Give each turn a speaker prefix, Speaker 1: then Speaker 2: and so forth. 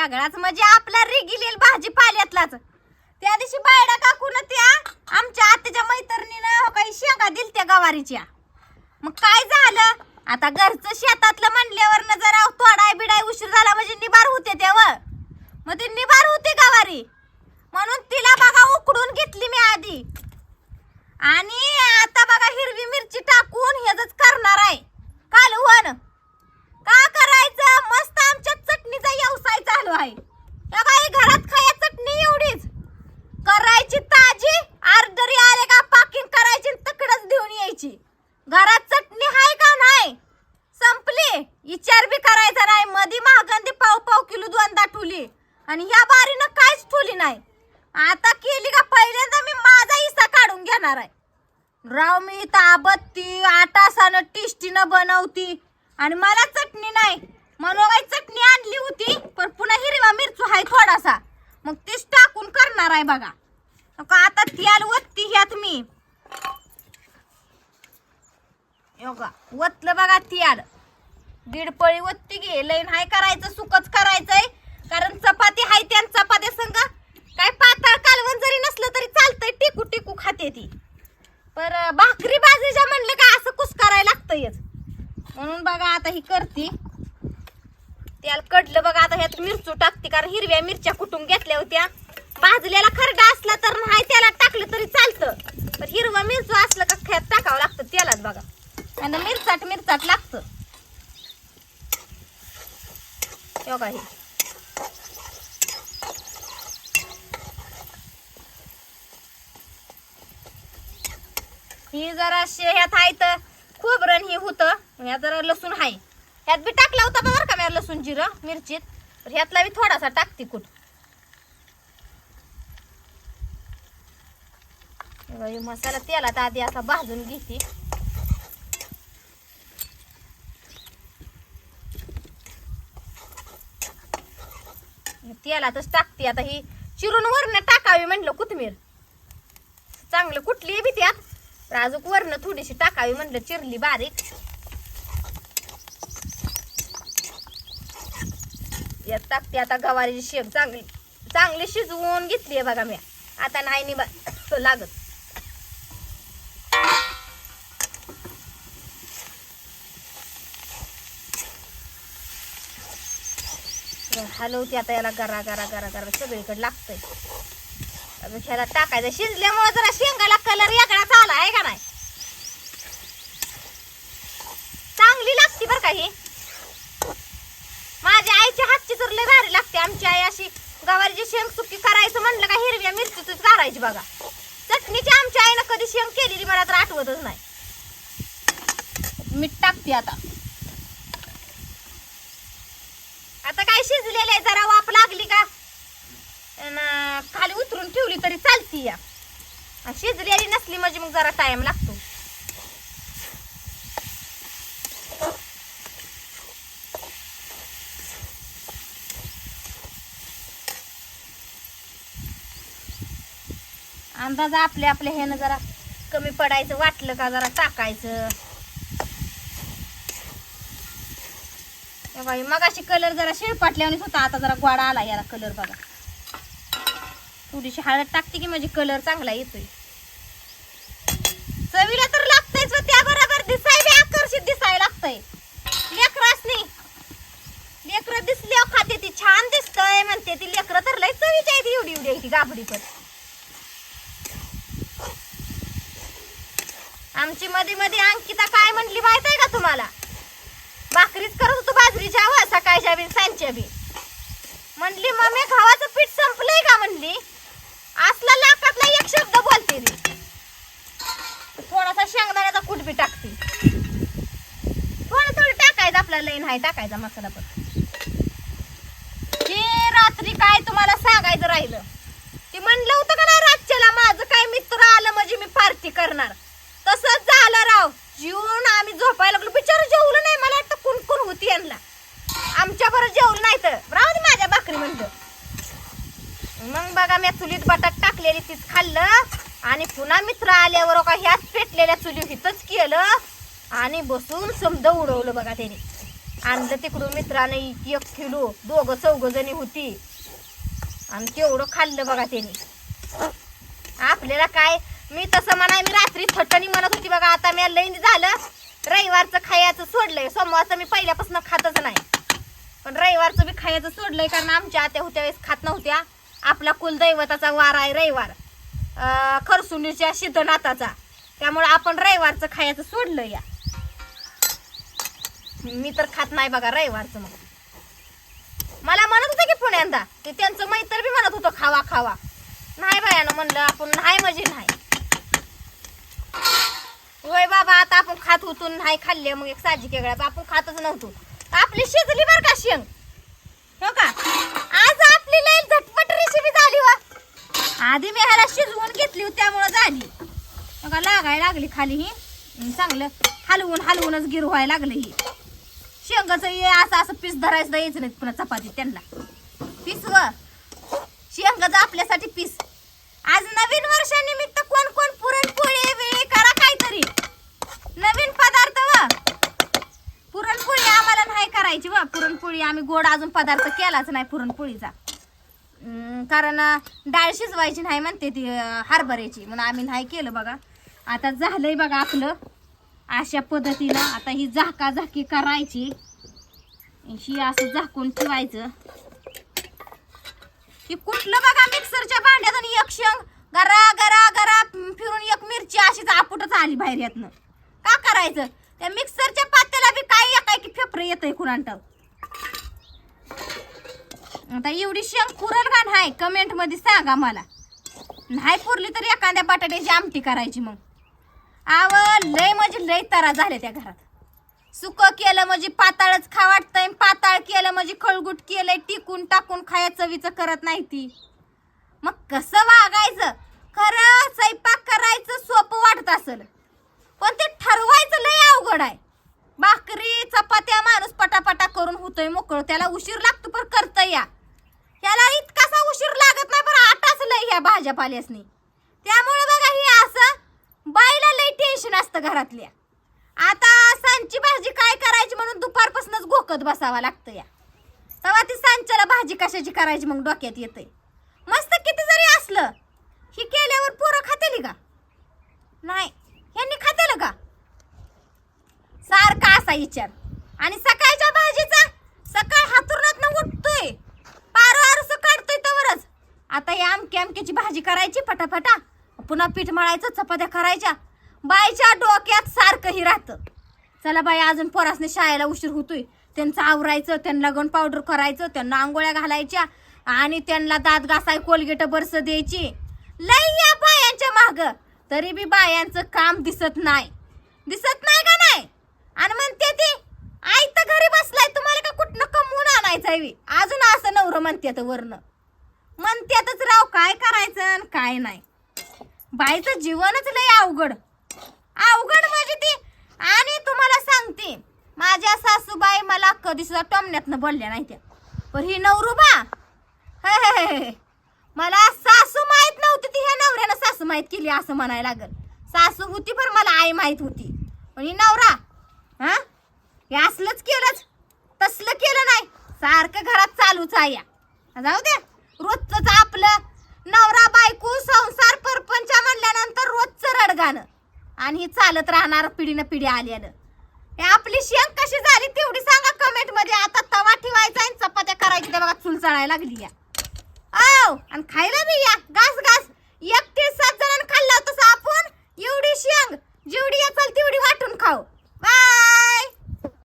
Speaker 1: यागळाच म्हणजे आपला रेगिलेल भाजीपाल्यातलाच. त्या दिवशी बायडा काकून त्या आमच्या आत्याच्या मैत्रिणीनं हो काही शेंगा दिल त्या गवारीच्या. मग काय झालं? आता घरचं शेतातलं म्हणल्यावर न जरा तोडाय बिडाय उशीर झाला म्हणजे निबार होते तेव्हा मग ती निबार होती गवारी. म्हणून तिला बघा उकडून घेतली मी आधी. आणि आता बघा हिरवी मिरची टाकून हेच करणार आहे कालवण का करायचं मस्त आमच्या चटणीचा व्यवसाय चालू आहे या बाई घरात खाया चटणी एवढीच करायची ताजी अर्धरी आले का पाकिंग करायची आणि तकडच देऊन यायची घरात चटणी आहे का नाही संपली विचार बी करायचा नाही. मधी महागंदी पाव पाव किलो दोनदा ठुली. आणि ह्या बारीनं काहीच ठुली नाही. आता केली का पहिल्यांदा मी माझा हिस्सा काढून घेणार आहे. राव मी इथं आबत्ती आटासानं टिस्टीनं बनवती. आणि मला चटणी नाही. म्हणून काही चटणी आणली होती पण पुन्हा हिरवा मिरचू आहे थोडासा. मग तीच टाकून करणार आहे बघा. का आता तेल वत्ती ह्यात मी. योगा वतलं बघा तेल दीड पळी वत्ती घे लईन हाय करायचं सुकच करायचंय. कारण चपाती हाय त्या चपात्या संग काय पातळ कालवण जरी नसलं तरी चालतंय टिकू टिकू खाते ती. पर भाकरी बाजरीच्या म्हणलं का असं कुस करायला लागतंयच. म्हणून बघा आता ही करते. त्याला कडलं बघा आता ह्यात मिरचू टाकते कारण हिरव्या मिरच्या कुटून घेतल्या होत्या. भाजलेला खरडा असला तर नाही त्याला टाकलं तरी चालतं पण हिरवा मिरचू असलं का ख्यात टाकावं लागतं त्यालाच बघा आणि मिरचाट मिरचाट लागतं हे बघा हे जरा शे- ह्यात आहे तर खोबरण हे होतं. ह्यात जरा लसूण आहे. ह्यात बी टाकला होता बरं का मी लसूण जिरं मिरचीत. ह्यातला बी थोडासा टाकते कुठ. मसाला तेलात आधी असा भाजून घेते. तेलातच टाकते. आता ही चिरून वरण टाकावी म्हणलं कोथमीर चांगलं कुठली बी त्यात. अजून वरण थोडीशी टाकावी म्हणलं चिरली बारीक. यात टाकते आता गवारीची शेप चांगली चांगली शिजवून घेतली आहे बघा मी. आता नाही नि लागत. हलवते आता याला गरा गरा गरा गरा सगळीकडे लागतंय. ह्याला टाकायचं. शिजल्यामुळे जरा शेंगाला कलर वेगळाच आला आहे का नाही? चांगली लागते बरं का ही. माझ्या आईच्या हातची तर लय भारी लागते आमची आई अशी गवारीची शेंग सुकी करायचं म्हणलं का हिरव्या मिरचीच करायची बघा. चटणीची आमच्या आईनं कधी शेंग केलेली मला तर आठवतच नाही. मीठ टाकते आता. आता काय शिजलेलं आहे? जरा वाप लागली का? खाली उतरून ठेवली तरी चालती या. शेजरी शिजलेली नसली म्हणजे मग जरा टाइम लागतो. अंदाज आपल्या आपल्या ह्यानं जरा कमी पडायचं वाटलं का जरा टाकायचं. बाई बाई मगाशी कलर जरा शेळपाटल्यावानीच होता आता जरा गोडा आला याला कलर बघा. थोडीशी हळद टाकते की म्हणजे कलर चांगला येतोय. चवीला तर लागतंयच त्या त्याबरोबर दिसाय बी आकर्षित दिसाय लागतंय. लेकरासनी लेकरं दिसल्यावर खाते ती छान दिसतंय म्हणते ती. लेकरं तर लय चवीची आहे ती एवढी एवढी आहे ती गाबडी पण. आमची मध्ये मध्ये अंकिता काय म्हणली माहीत आहे का तुम्हाला? भाकरीच करत होतो बाजरीच्या हवा सकाळच्या बी सांच्या बी म्हणली मम्मी खावाचं पीठ संपलंय का? म्हणली असला लाकातला एक शब्द बोलते ती थोडासा शेंगदाण्याचा कूट बी टाकते? थोडं थोडं टाकायचं आपला लईन आहे टाकायचा मसाला पण. हे रात्री काय तुम्हाला सांगायचं राहिलं? ते म्हणलं होतं का नाही रातच्याला माझं काय मित्र आलं म्हणजे मी पार्टी करणार? तसंच झालं राव. जेवून आम्ही झोपायला लागलो. बिचार जेवलं नाही मला वाटतं कुण कुण होती यांना. आमच्या बरोबर जेवलं नाही तर. राहू दे माझ्या भाकरी म्हणलं. मग बघा मी चुलीत बटाट टाकलेली तीच खाल्लं. आणि पुन्हा मित्र आल्यावर का ह्याच पेटलेल्या चुली हिथंच केलं. आणि बसून समज उडवलं बघा त्याने. आणलं तिकडून मित्राने एक किलो दोघं चौघ जणी होती. आणि तेवढं खाल्लं बघा त्याने. आपल्याला काय मी तसं म्हणा मी रात्री थटणी म्हणत होती बघा आता मी लईन झालं. रविवारचं खायचं सोडलंय. सोमवारचं मी पहिल्यापासून खातच नाही. पण रविवारचं मी खायचं सोडलंय कारण आमच्या आत्या होत्या वेळेस खात नव्हत्या. आपला कुलदैवताचा वार आहे रविवार. खरसुनीच्या खरसुंडीच्या त्यामुळे आपण रविवारचं खायचं सोडलं या. मी तर खात नाही बघा रविवारचं मग. मला म्हणत होतं की पुण्यांदा ते त्यांचं मैत्र बी म्हणत होतं खावा खावा. नाही बायानं म्हणलं आपण नाही म्हणजे नाही. होय बाबा आता आपण खात होतो नाही खाल्ले मग एक साजी केगळ्या आपण खातच नव्हतो. आपली शिजली बर का शेंग? हो का? आज आपली लई झटपट रेसिपी झाली वा. आधी मी ह्याला शिजवून घेतली होती त्यामुळं झाली. बघा लागायला लागली खाली ही. चांगलं हलवून हलवूनच गिर व्हायला लागलं ही. शेंगाचं हे असं असं पीस धरायचं यायचं नाही पुन्हा चपाती त्यांना. पीस व. शेंगाचं आपल्यासाठी पीस. आज नवीन वर्षानिमित्त कोण कोण पुरणपोळी वेळी करा काहीतरी. नवीन पदार्थ व. पुरणपोळी आम्हाला नाही करायची व. पुरणपोळी आम्ही गोड अजून पदार्थ केलाच नाही पुरणपोळीचा. कारण डाळ शिजवायची नाही म्हणते ती हरभऱ्याची. म्हणून आम्ही नाही केलं बघा. आता झालंय बघा आपलं. अशा पद्धतीनं आता ही झाका झाकी करायची. ही असं झाकून ठेवायचं. की कुठलं बघा मिक्सरच्या भांड्यात आणि एक शेंग गरा गरा गरा फिरून एक मिरची अशीच आपुटच आली बाहेर यातनं. का करायचं? त्या मिक्सरच्या पात्याला बी काय एकाय की फेफरं येतंय कुणांट आता एवढी शेंग पुरल का नाही? कमेंटमध्ये सांगा मला. नाही पुरली तर एखाद्या बटाट्याची आमटी करायची मग. आव लय म्हणजे लय तरा झाल्या त्या घरात. सुक केलं म्हणजे पाताळच खा वाटतंय पाताळ केलं म्हणजे खळगुट केलंय टिकून टाकून खाया चवीचं करत नाही ती. मग कसं वागायचं? खरं स्वयंपाक करायचं सोपं वाटत असेल. पण ते ठरवायचं लय अवघड आहे. भाकरी चपात्या माणूस पटापटा करून होतोय मोकळ. त्याला उशीर लागतो पण करतय या. ह्याला इतकासा उशीर लागत नाही पण आटाच लय ह्या भाज्या पाल्यासनी. त्यामुळे बघा ही असं बाईला लय टेन्शन असतं घरातल्या. आता सांची भाजी काय करायची म्हणून दुपारपासूनच घोकत बसावा लागतं या. तेव्हा ती सांच्याला भाजी कशाची करायची मग डोक्यात येते मस्त किती जरी असलं ही केल्यावर पोरं खातेली का? नाही यांनी खातेलं का? सारखा असा विचार. आणि सकाळच्या भाजीचा सकाळ हात आता भाजी करायची पटापटा. पुन्हा पीठ मळायचं चपात्या करायच्या. बाईच्या डोक्यात सारखंही राहतं. चला बाई अजून पोरासने शाळेला उशीर होतोय. त्यांचं आवरायचं त्यांना लगण पावडर करायचं त्यांना आंघोळ्या घालायच्या आणि त्यांना दात घासाय कोलगेट बरस द्यायची. लई या बायांच्या माग. तरी बी बायांचं काम दिसत नाही. दिसत नाही का नाही? आणि म्हणते ती आई तर घरी बसलाय तुम्हाला का कुठनं कमवून आणायचं आहे अजून असं नवरं म्हणते वरनं. म्हणत्यातच राव काय करायचं आणि काय नाही. बाईचं जीवनच लय अवघड. अवघड म्हणजे ती आणि तुम्हाला सांगते माझ्या सासूबाई मला कधी सुद्धा टोमण्यातनं बोलल्या नाही त्या. पण ही नवरूबा हे हे हे मला सासू माहीत नव्हती ती ह्या नवऱ्यानं सासू माहीत केली असं म्हणायला लागल. सासू होती पण मला आई माहीत होती. पण ही नवरा हा? हे असलंच केलंच. तसलं केलं नाही. सारखं घरात चालूच आहे या. जाऊ दे रोजच आपलं. नवरा बायको संसार परपंच म्हणल्यानंतर रोजचं रडगान आणि हे चालत राहणार पिढीनं पिढी आल्यानं. हे आपली शेंग कशी झाली तेवढी सांगा कमेंटमध्ये आता तवा ठेवायचा आणि चपात्या करायची बघा चूल चढायला लागली या. आणि खायला बी या. घास घास. एकतीस सात जणांना खाल्ला तसं आपण. एवढी शेंग. जेवढी येचाल तेवढी वाटून खाऊ. बाय!